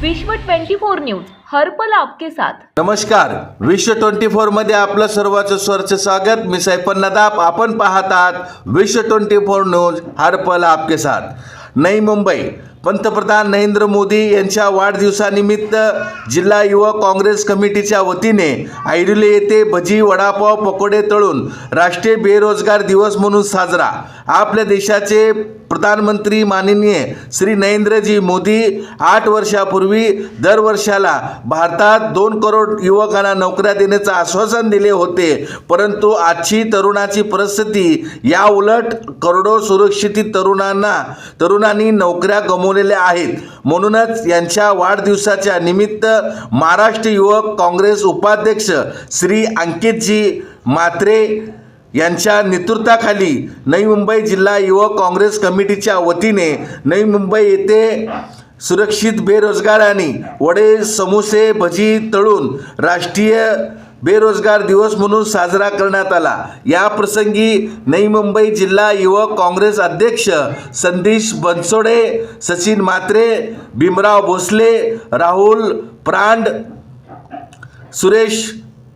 विश्व 24 न्यूज हर्पल आपके साथ. नमस्कार. विश्व ट्वेंटी फोरमध्ये आपलं सर्वांचं स्वरचं स्वागत. मी सैफन नदाब. आपण पाहत आहात विश्व ट्वेंटी फोर न्यूज हर्पल आपके साथ. नई मुंबई. पंतप्रधान नरेंद्र मोदी यांच्या वाढदिवसानिमित्त जिल्हा युवक काँग्रेस कमिटीच्या वतीने ऐरोली येथे भजी वडापाव पकोडे तळून राष्ट्रीय बेरोजगार दिवस म्हणून साजरा. आपल्या देशाचे प्रधानमंत्री माननीय श्री नरेंद्रजी मोदी आठ वर्षापूर्वी दरवर्षाला भारतात दोन करोड युवकांना नोकऱ्या देण्याचं आश्वासन दिले होते. परंतु आजची तरुणाची परिस्थिती या उलट करोडो सुरक्षित तरुणांना तरुणांनी नोकऱ्या गमावलेल्या आहेत. म्हणूनच यांच्या वाढदिवसाच्या निमित्त महाराष्ट्र युवक काँग्रेस उपाध्यक्ष श्री अंकितजी मात्रे यांच्या नेतृत्वाखाली नवी मुंबई जिल्हा युवक काँग्रेस कमिटीच्या वतीने नवी मुंबई येथे सुरक्षित बेरोजगारांनी वडे समोसे भजी तळून राष्ट्रीय बेरोजगार दिवस म्हणून साजरा करण्यात आला. या प्रसंगी नई मुंबई जिल्हा युवक काँग्रेस अध्यक्ष संदेश बनसोडे सचिन म्हात्रे भीमराव भोसले राहुल प्रांड सुरेश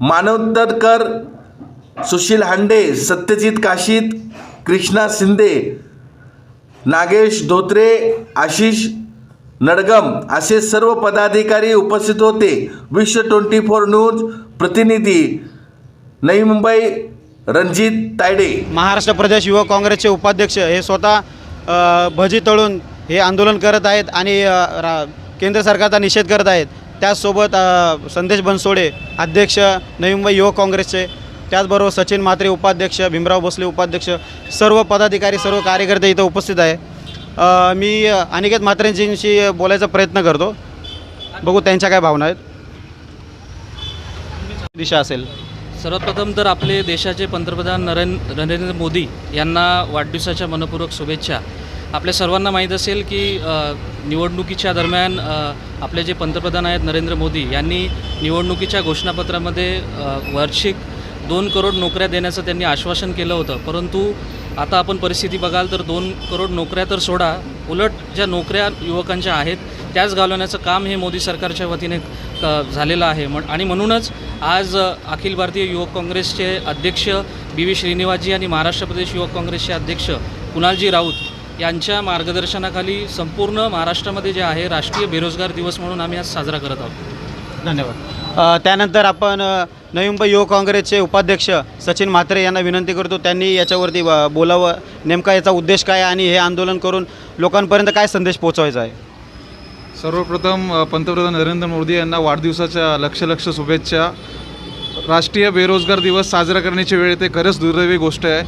मानवतरकर सुशील हांडे सत्यजित काशीत कृष्णा शिंदे नागेश धोत्रे आशिष नडगम असे सर्व पदाधिकारी उपस्थित होते. विश्व ट्वेंटी फोर न्यूज प्रतिनिधी नवी मुंबई रणजित तायडे. महाराष्ट्र प्रदेश युवक काँग्रेसचे उपाध्यक्ष हे स्वतः भजी तळून हे आंदोलन करत आहेत आणि रा केंद्र सरकारचा निषेध करत आहेत. त्याचसोबत संदेश बनसोडे अध्यक्ष नवी मुंबई युवक काँग्रेसचे त्याचबरोबर सचिन म्हात्रे उपाध्यक्ष भीमराव भोसले उपाध्यक्ष सर्व पदाधिकारी सर्व कार्यकर्ते इथं उपस्थित आहे. मी अनिकेत म्हात्रेंजींशी बोलायचा प्रयत्न करतो. बघू त्यांच्या काय भावना आहेत. दिशा असेल. सर्वात प्रथम तर आपले देशाचे पंतप्रधान नरेंद्र नरेंद्र मोदी यांना वाढदिवसाच्या मनपूर्वक शुभेच्छा. आपल्या सर्वांना माहीत असेल की निवडणुकीच्या दरम्यान आपले जे पंतप्रधान आहेत नरेंद्र मोदी यांनी निवडणुकीच्या घोषणापत्रामध्ये वार्षिक दोन करोड नोकऱ्या देण्याचं त्यांनी आश्वासन केलं होतं. परंतु आता आपण परिस्थिती बघाल तर दोन करोड नोकऱ्या तर सोडा. उलट ज्या नोकऱ्या युवकांच्या आहेत त्याच घालवण्याचं काम हे मोदी सरकारच्या वतीने झालेलं आहे. म्हण आणि म्हणूनच आज अखिल भारतीय युवक काँग्रेसचे अध्यक्ष बी व्ही श्रीनिवासजी आणि महाराष्ट्र प्रदेश युवक काँग्रेसचे अध्यक्ष कुणालजी राऊत यांच्या मार्गदर्शनाखाली संपूर्ण महाराष्ट्रामध्ये जे आहे राष्ट्रीय बेरोजगार दिवस म्हणून आम्ही आज साजरा करत आहोत. धन्यवाद. त्यानंतर आपण नवी मुंबई युवक काँग्रेसचे उपाध्यक्ष सचिन म्हात्रे यांना विनंती करतो त्यांनी याच्यावरती बोलावं. नेमका याचा उद्देश काय आणि हे आंदोलन करून लोकांपर्यंत काय संदेश पोहोचवायचा आहे? सर्वप्रथम पंतप्रधान नरेंद्र मोदी यांना वाढदिवसाच्या लक्ष लक्ष शुभेच्छा. राष्ट्रीय बेरोजगार दिवस साजरा करण्याची वेळ येते खरंच दुर्दैवी गोष्ट आहे.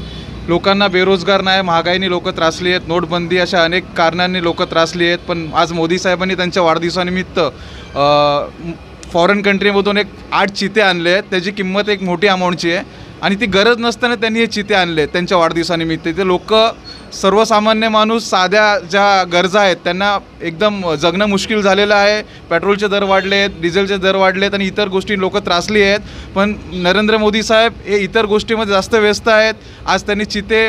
लोकांना बेरोजगार नाही महागाईने लोक त्रासली आहेत नोटबंदी अशा अनेक कारणांनी लोक त्रासली आहेत पण आज मोदी साहेबांनी त्यांच्या वाढदिवसानिमित्त फॉरेन कंट्रीमधून एक आठ चिते आणले आहेत. त्याची किंमत एक मोठी अमाऊंटची आहे. आणि ती गरज नसताना त्यांनी हे चिते आणले आहेत त्यांच्या वाढदिवसानिमित्त. ते लोक सर्वसामान्य माणूस साध्या ज्या गरजा आहेत त्यांना एकदम जगणं मुश्किल झालेलं आहे. पेट्रोलचे दर वाढले आहेत डिझेलचे दर वाढले आहेत आणि इतर गोष्टी लोक त्रासली आहेत. पण नरेंद्र मोदी साहेब हे इतर गोष्टीमध्ये जास्त व्यस्त आहेत. आज त्यांनी चिते